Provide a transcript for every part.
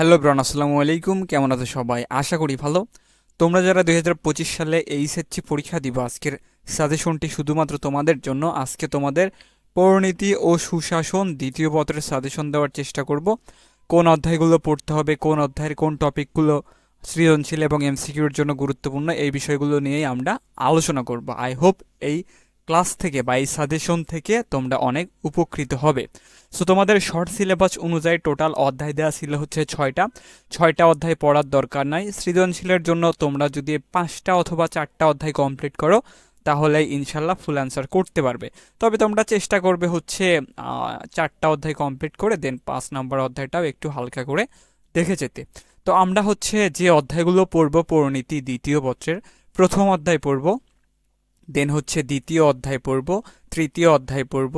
Hello ব্রন, আসসালামু আলাইকুম। কেমন আছো সবাই? আশা করি ভালো। তোমরা যারা দুই হাজার পঁচিশ সালে এইচএসসি পরীক্ষা দিবা, আজকের সাজেশনটি শুধুমাত্র তোমাদের জন্য। আজকে তোমাদের পরিণীতি ও সুশাসন দ্বিতীয় পত্রের সাজেশন দেওয়ার চেষ্টা করব। কোন অধ্যায়গুলো পড়তে হবে, কোন অধ্যায়ের কোন টপিকগুলো সৃজনশীল এবং এমসিকিউর জন্য গুরুত্বপূর্ণ, এই বিষয়গুলো নিয়েই আমরা আলোচনা করব। আই হোপ এই ক্লাস থেকে বা এই সাজেশন থেকে তোমরা অনেক উপকৃত হবে। সো তোমাদের শর্ট সিলেবাস অনুযায়ী টোটাল অধ্যায় দেওয়া ছিল হচ্ছে ছয়টা। ছয়টা অধ্যায় পড়ার দরকার নাই। সৃজনশীলের জন্য তোমরা যদি পাঁচটা অথবা চারটা অধ্যায় কমপ্লিট করো, তাহলে ইনশাল্লাহ ফুল অ্যান্সার করতে পারবে। তবে তোমরা চেষ্টা করবে হচ্ছে চারটা অধ্যায় কমপ্লিট করে দেন পাঁচ নাম্বার অধ্যায়টাও একটু হালকা করে দেখে যেতে। তো আমরা হচ্ছে যে অধ্যায়গুলো পড়ব পরিণীতি দ্বিতীয় পত্রের প্রথম অধ্যায় পড়ব। দেন হচ্ছে দ্বিতীয় অধ্যায় পড়ব, তৃতীয় অধ্যায় পড়ব,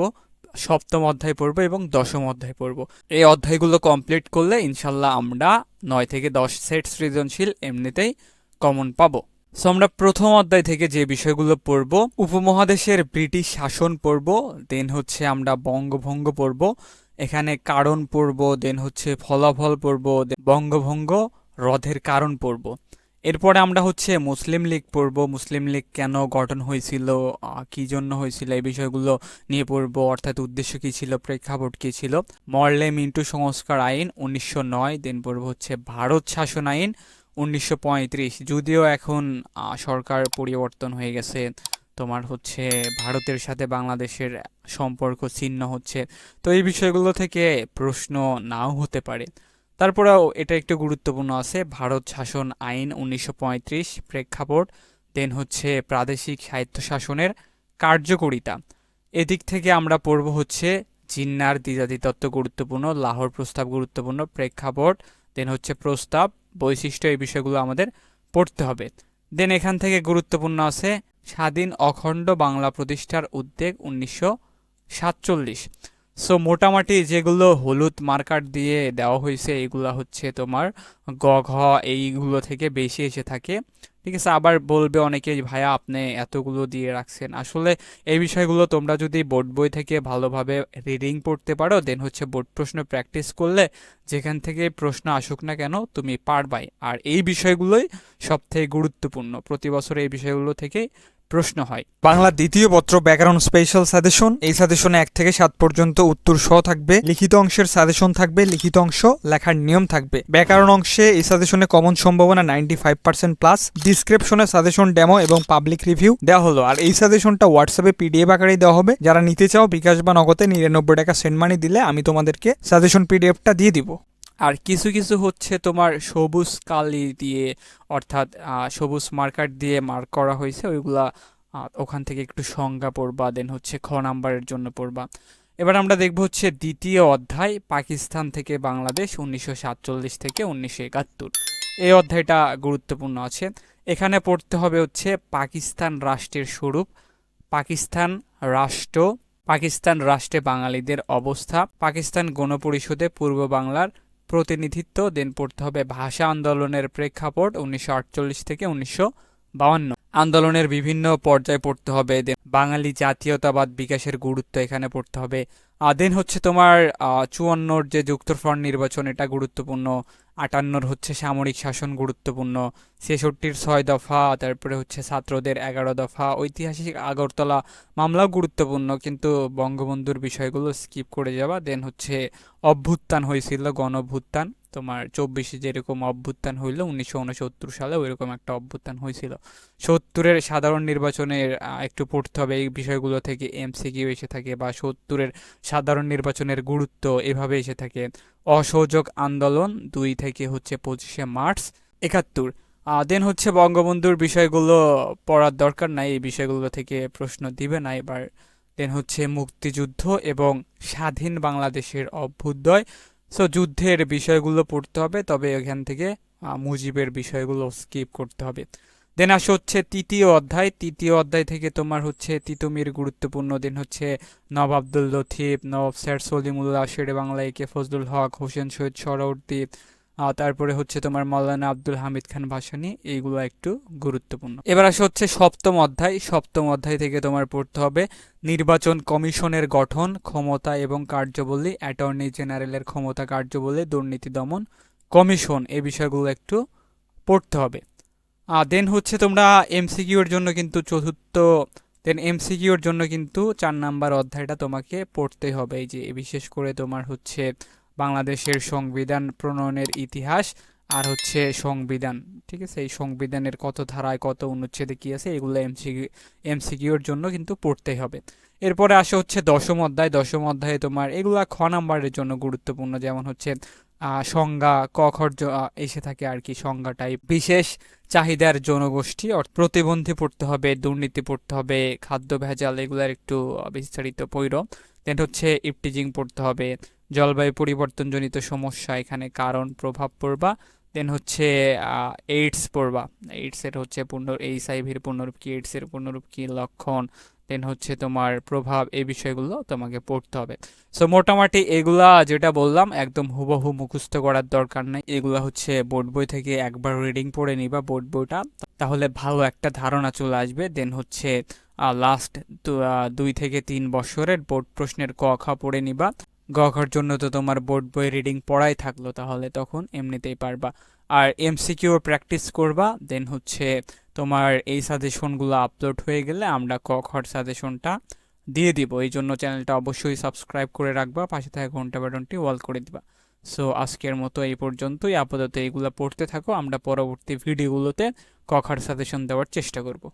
সপ্তম অধ্যায় পড়ব এবং দশম অধ্যায় পড়ব। এই অধ্যায়গুলো কমপ্লিট করলে ইনশাল্লাহ আমরা নয় থেকে দশ সেট সৃজনশীল এমনিতেই কমন পাবো। সো আমরা প্রথম অধ্যায় থেকে যে বিষয়গুলো পড়ব, উপমহাদেশের ব্রিটিশ শাসন পড়ব দেন হচ্ছে আমরা বঙ্গভঙ্গ পড়ব, এখানে কারণ পড়ব দেন হচ্ছে ফলাফল then বঙ্গভঙ্গ রদের কারণ পড়ব। এরপরে আমরা হচ্ছে মুসলিম লীগ পড়ব। মুসলিম লীগ কেন গঠন হয়েছিল? কি জন্য হয়েছিল? এই বিষয়গুলো নিয়ে পড়ব। অর্থাৎ উদ্দেশ্য কী ছিল? প্রেক্ষাপট কী ছিল? মরলে মিন্টু সংস্কার আইন উনিশশো নয়, দেন পড়ব হচ্ছে ভারত শাসন আইন উনিশশো পঁয়ত্রিশ। যদিও এখন সরকার পরিবর্তন হয়ে গেছে। তোমার হচ্ছে ভারতের সাথে বাংলাদেশের সম্পর্ক ছিন্ন হচ্ছে। তো এই বিষয়গুলো থেকে প্রশ্ন নাও হতে পারে। তারপরেও এটা একটু গুরুত্বপূর্ণ আছে। ভারত শাসন আইন উনিশশো পঁয়ত্রিশ প্রেক্ষাপট দেন হচ্ছে প্রাদেশিক সাহিত্য শাসনের কার্যকরিতা। এদিক থেকে আমরা পড়ব হচ্ছে জিন্নার দ্বিজাতি তত্ত্ব গুরুত্বপূর্ণ, লাহোর প্রস্তাব গুরুত্বপূর্ণ প্রেক্ষাপট দেন হচ্ছে প্রস্তাব, বৈশিষ্ট্য এই বিষয়গুলো আমাদের পড়তে হবে। দেন এখান থেকে গুরুত্বপূর্ণ আছে স্বাধীন অখণ্ড বাংলা প্রতিষ্ঠার উদ্যোগ উনিশশো সাতচল্লিশ। সো মোটামুটি যেগুলো হলুদ মার্কার দিয়ে দেওয়া হয়েছে, এগুলো হচ্ছে তোমার গ ঘ এইগুলো থেকে বেশি এসে থাকে। ঠিক আছে, আবার বলবে অনেকে, ভাইয়া, আপনি এতগুলো দিয়ে রাখছেন। আসলে এই বিষয়গুলো তোমরা যদি বোর্ড বই থেকে ভালোভাবে রিডিং পড়তে পারো দেন হচ্ছে বোর্ড প্রশ্ন প্র্যাকটিস করলে যেখান থেকে প্রশ্ন আসুক না কেন, তুমি পারবাই। আর এই বিষয়গুলোই সবথেকে গুরুত্বপূর্ণ। প্রতি বছর এই বিষয়গুলো থেকে প্রশ্ন হয়। বাংলা দ্বিতীয় পত্র ব্যাকরণ স্পেশাল সাজেশন। এই সাজেশনে এক থেকে সাত পর্যন্ত উত্তর সহ থাকবে। লিখিত অংশের সাজেশন থাকবে, লিখিত অংশ লেখার নিয়ম থাকবে। ব্যাকরণ অংশে এই সাজেশনে কমন সম্ভাবনা নাইনটি ফাইভ পার্সেন্ট প্লাস ডিসক্রিপশনে সাজেশন ডেমো এবং পাবলিক রিভিউ দেওয়া হলো। আর এই সাজেশনটা হোয়াটসঅ্যাপে পিডিএফ আকারেই দেওয়া হবে। যারা নিতে চাও বিকাশ বা নগদে নিরানব্বই টাকা সেন্ড মানি দিলে আমি তোমাদেরকে সাজেশন পিডিএফটা দিয়ে দিব। আর কিছু কিছু হচ্ছে তোমার সবুজ কালি দিয়ে, অর্থাৎ সবুজ মার্কার দিয়ে মার্ক করা হয়েছে, ওইগুলা ওখান থেকে একটু সংজ্ঞা পড়বা দেন হচ্ছে খ নাম্বারের জন্য পড়বা। এবার আমরা দেখব হচ্ছে দ্বিতীয় অধ্যায়, পাকিস্তান থেকে বাংলাদেশ, উনিশশো সাতচল্লিশ থেকে উনিশশো একাত্তর। এই অধ্যায়টা গুরুত্বপূর্ণ আছে। এখানে পড়তে হবে হচ্ছে পাকিস্তান রাষ্ট্রের স্বরূপ, পাকিস্তান রাষ্ট্র, পাকিস্তান রাষ্ট্রে বাঙালিদের অবস্থা, পাকিস্তান গণপরিষদে পূর্ব বাংলার প্রতিনিধিত্ব দেন পড়তে হবে ভাষা আন্দোলনের প্রেক্ষাপট উনিশশো আটচল্লিশ থেকে উনিশশো আন্দোলনের বিভিন্ন পর্যায়ে পড়তে হবে। বাঙালি জাতীয়তাবাদ বিকাশের গুরুত্ব এখানে পড়তে হবে। দেন হচ্ছে তোমার চুয়ান্নর যে যুক্তফ্রন্ট নির্বাচন, এটা গুরুত্বপূর্ণ। আটান্নর হচ্ছে সামরিক শাসন গুরুত্বপূর্ণ। ছেষট্টির ছয় দফা, তারপরে হচ্ছে ছাত্রদের এগারো দফা। ঐতিহাসিক আগরতলা মামলাও গুরুত্বপূর্ণ, কিন্তু বঙ্গবন্ধুর বিষয়গুলো স্কিপ করে যাওয়া দেন হচ্ছে অভ্যুত্থান হয়েছিল গণ অভ্যুত্থান তোমার চব্বিশে যেরকম অভ্যুত্থান হইল, উনিশশো উনসত্তর সালে ওইরকম একটা অভ্যুত্থান হয়েছিল। সত্তরের সাধারণ নির্বাচনের একটু পড়তে হবে। এই বিষয়গুলো থেকে এমসিকিউ এসে থাকে বা সত্তরের সাধারণ নির্বাচনের গুরুত্ব এভাবে এসে থাকে। অসহযোগ আন্দোলন দুই থেকে হচ্ছে পঁচিশে মার্চ একাত্তর। দেন হচ্ছে বঙ্গবন্ধুর বিষয়গুলো পড়ার দরকার নাই, এই বিষয়গুলো থেকে প্রশ্ন দিবে না এবার। দেন হচ্ছে মুক্তিযুদ্ধ এবং স্বাধীন বাংলাদেশের অভ্যুদয়। সো যুদ্ধের বিষয়গুলো পড়তে হবে, তবে এখান থেকে মুজিবের বিষয়গুলো স্কিপ করতে হবে। দেন আসে হচ্ছে তৃতীয় অধ্যায়। তৃতীয় অধ্যায় থেকে তোমার হচ্ছে তিতুমির গুরুত্বপূর্ণ দিন হচ্ছে নব আব্দুল লতিফ নব স্যার সলিমুল্লাহ শেরে বাংলা একে ফজলুল হক হোসেন সরওয়ার্দী আহ, তারপরে হচ্ছে তোমার মৌলানা আব্দুল হামিদ খান ভাসানি। এইগুলো একটু গুরুত্বপূর্ণ। এবার আসে হচ্ছে সপ্তম অধ্যায়। সপ্তম অধ্যায় থেকে তোমার পড়তে হবে নির্বাচন কমিশনের গঠন ক্ষমতা এবং কার্যবলী অ্যাটর্নি জেনারেলের ক্ষমতা কার্যবলী দুর্নীতি দমন কমিশন। এই বিষয়গুলো একটু পড়তে হবে। দেন হচ্ছে তোমরা এমসিকিউর জন্য কিন্তু চতুর্থ দেন এমসিকিউর জন্য কিন্তু চার নাম্বার অধ্যায়টা তোমাকে পড়তে হবে। এই যে বিশেষ করে তোমার হচ্ছে বাংলাদেশের সংবিধান প্রণয়নের ইতিহাস আর হচ্ছে সংবিধান, ঠিক আছে? এই সংবিধানের কত ধারায় কত অনুচ্ছেদে কী আছে, এগুলো এমসিকিউ এমসিকিউর জন্য কিন্তু পড়তেই হবে। এরপরে আসে হচ্ছে দশম অধ্যায়। দশম অধ্যায়ে তোমার এগুলা খ নাম্বারের জন্য গুরুত্বপূর্ণ, যেমন হচ্ছে সংজ্ঞা, ক এসে থাকে আর কি সংজ্ঞা টাইপ বিশেষ চাহিদার জনগোষ্ঠী প্রতিবন্ধী পড়তে হবে, দুর্নীতি পড়তে হবে, খাদ্য ভেজাল, এগুলার একটু বিস্তারিত পৈর। দেন হচ্ছে ইপটিজিং পড়তে হবে, জলবায়ু পরিবর্তনজনিত সমস্যা, এখানে কারণ, প্রভাব পড়বা। দেন হচ্ছে এইডস পড়বা। এইডসের হচ্ছে পূর্ণ এইচ আইভির পূর্ণরূপ কি এইডসের পূর্ণরূপ কি, লক্ষণ দেন হচ্ছে তোমার প্রভাব এই বিষয়গুলো তোমাকে পড়তে হবে। সো মোটামুটি এগুলা যেটা বললাম, একদম হুবহু মুখস্থ করার দরকার নেই। এগুলা হচ্ছে বোর্ড বই থেকে একবার রিডিং পড়ে নিবা বোর্ড বইটা। তাহলে ভালো একটা ধারণা চলে আসবে। দেন হচ্ছে লাস্ট দুই থেকে তিন বছরের বোর্ড প্রশ্নের ক খা পড়ে নিবা। গ খর জন্য তো তোমার বোর্ড বই রিডিং পড়াই থাকল তাহলে তখন এমনিতেই পারবা। আর এমসিকিউর প্র্যাকটিস করবা দেন হচ্ছে তোমার এই সাজেশনগুলো আপলোড হয়ে গেলে আমরা ক খর সাজেশনটা দিয়ে দিব। এই জন্য চ্যানেলটা অবশ্যই সাবস্ক্রাইব করে রাখবা, পাশে থাকা ঘণ্টা বাটনটি ওয়াল করে দিবা। সো আজকের মতো এই পর্যন্তই। আপাতত এইগুলো পড়তে থাকো, আমরা পরবর্তী ভিডিওগুলোতে ক খর সাজেশন দেওয়ার চেষ্টা করব।